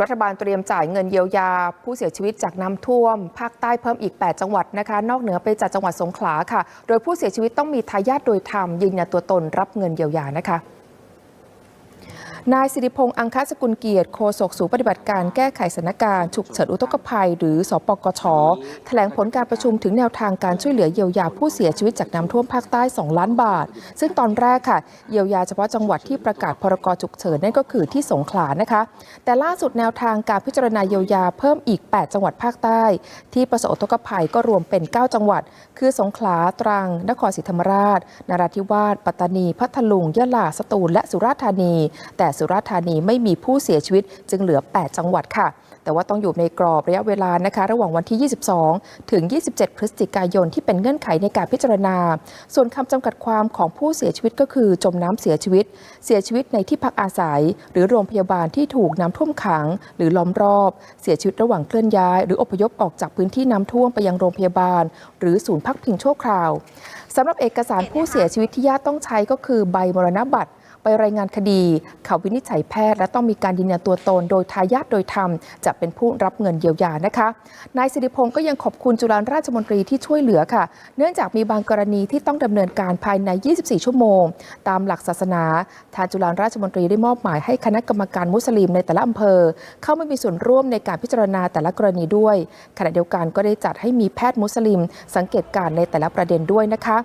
รัฐบาลเตรียมจ่ายเงินเยียวยา ผู้เสียชีวิตจากน้ำท่วม ภาคใต้เพิ่มอีก 8 จังหวัดนะคะ นอกเหนือไปจากจังหวัดสงขลาค่ะ โดยผู้เสียชีวิตต้องมีทายาทโดยธรรมยืนยันตัวตนรับเงินเยียวยานะคะ นายสิริพงษ์อังคสกุลเกียรติโฆษกศูนย์ปฏิบัติการแก้ไขสถานการณ์ฉุกเฉินอุทกภัย หรือสปกชแถลงผลการประชุมถึงแนวทางการช่วยเหลือเยียวยาผู้เสียชีวิตจากน้ำท่วมภาคใต้ 2 ล้านบาท ซึ่งตอนแรกค่ะ เยียวยาเฉพาะจังหวัดที่ประกาศพรกฉุกเฉินนั่นก็คือที่สงขลานะคะ แต่ล่าสุดแนวทางการพิจารณาเยียวยาเพิ่มอีก 8 จังหวัดภาคใต้ ที่ประสบอุทกภัยก็รวมเป็น 9 จังหวัด คือสงขลาตรัง นครศรีธรรมราชนราธิวาสปัตตานี พัทลุงยะลาสตูลและสุราษฎร์ธานี แต่สุราษฎร์ธานีไม่มีผู้เสียชีวิตจึงเหลือ 8 จังหวัดค่ะ แต่ว่าต้องอยู่ในกรอบระยะเวลานะคะ ระหว่างวันที่ 22 ถึง 27 พฤศจิกายนที่เป็นเงื่อนไขในการพิจารณา ส่วนคำจำกัดความของผู้เสียชีวิตก็คือจมน้ำเสียชีวิต เสียชีวิตในที่พักอาศัย หรือโรงพยาบาลที่ถูกน้ำท่วมขัง หรือล้อมรอบ เสียชีวิตระหว่างเคลื่อนย้าย หรืออพยพออกจากพื้นที่น้ำท่วมไปยังโรงพยาบาล หรือศูนย์พักพิงชั่วคราวสำหรับเอกสารผู้เสียชีวิตที่ญาติต้องใช้ก็คือใบมรณบัตร ไปรายงานคดีเขาวินิจฉัยแพทย์ และต้องมีการยืนยันตัวตนโดยทายาทโดยธรรม จะเป็นผู้รับเงินเยียวยานะคะนายสิริพงศ์ก็ยังขอบคุณจุฬาราชมนตรีที่ช่วยเหลือค่ะ เนื่องจากมีบางกรณีที่ต้องดำเนินการภายใน 24 ชั่วโมง ตามหลักศาสนาทางจุฬาราชมนตรีได้มอบหมายให้คณะกรรมการมุสลิมในแต่ละอำเภอ เข้ามามีส่วนร่วมในการพิจารณาแต่ละกรณีด้วย ขณะเดียวกันก็ได้จัดให้มีแพทย์มุสลิม สังเกตการณ์ในแต่ละประเด็นด้วยนะคะ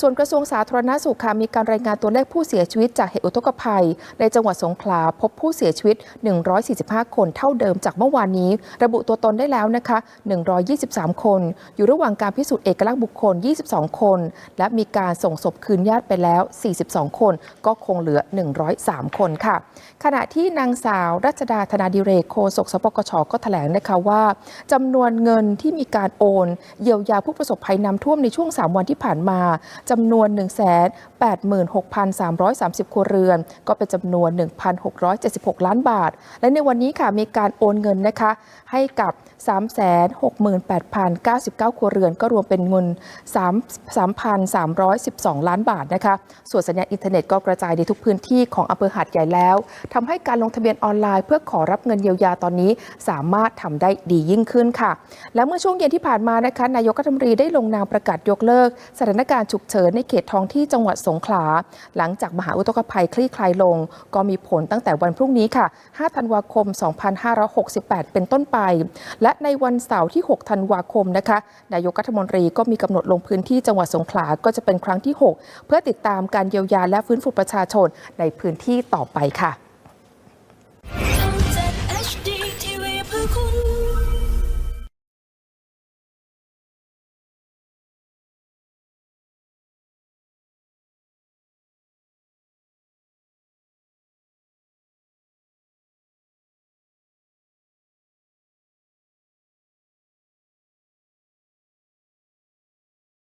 ส่วนกระทรวงสาธารณสุขค่ะมีการรายงานตัวเลขผู้เสียชีวิตจากเหตุอุทกภัย ในจังหวัดสงขลาพบผู้เสียชีวิต 145 คนเท่าเดิมจากเมื่อวานนี้ ระบุตัวตนได้แล้วนะคะ 123 คน อยู่ระหว่างการพิสูจน์เอกลักษณ์บุคคล 22 คน และมีการส่งศพคืนญาติไปแล้ว 42 คน ก็คงเหลือ 103 คนค่ะ ขณะที่นางสาวรัชดาธนาดิเรกโฆษกสปกชก็แถลงนะคะว่าจำนวนเงินที่มีการโอนเยียวยาผู้ประสบภัยน้ำท่วมในช่วง 3 วันที่ผ่านมาจำนวน 1 8 6 3 3 0 ครัวเรือนก็เป็นจำนวน 1,676 ล้านบาท และในวันนี้ค่ะมีการโอนเงินนะคะให้กับ 368,099 ครัวเรือน ก็รวมเป็นเงิน 3,312 ล้านบาทนะคะ ส่วนสัญญาณอินเทอร์เน็ตก็กระจายในทุกพื้นที่ของอำเภอหาดใหญ่แล้วทำให้การลงทะเบียนออนไลน์เพื่อขอรับเงินเยียวยาตอนนี้ สามารถทำได้ดียิ่งขึ้นค่ะ และเมื่อช่วงเย็นที่ผ่านมานะคะนายกรัฐมนตรีได้ลงนามประกาศยกเลิก สถานการณ์ฉุกเฉินในเขตท้องที่จังหวัดสงขลา หลังจากมหาอุทกภัยคลี่คลายลง ก็มีผลตั้งแต่วันพรุ่งนี้ค่ะ 5 ธันวาคม 2568 เป็นต้นไป และในวันเสาร์ที่ 6 ธันวาคมนะคะ นายกรัฐมนตรีก็มีกำหนดลงพื้นที่จังหวัดสงขลา ก็จะเป็นครั้งที่ 6 เพื่อติดตามการเยียวยาและฟื้นฟูประชาชนในพื้นที่ต่อไปค่ะ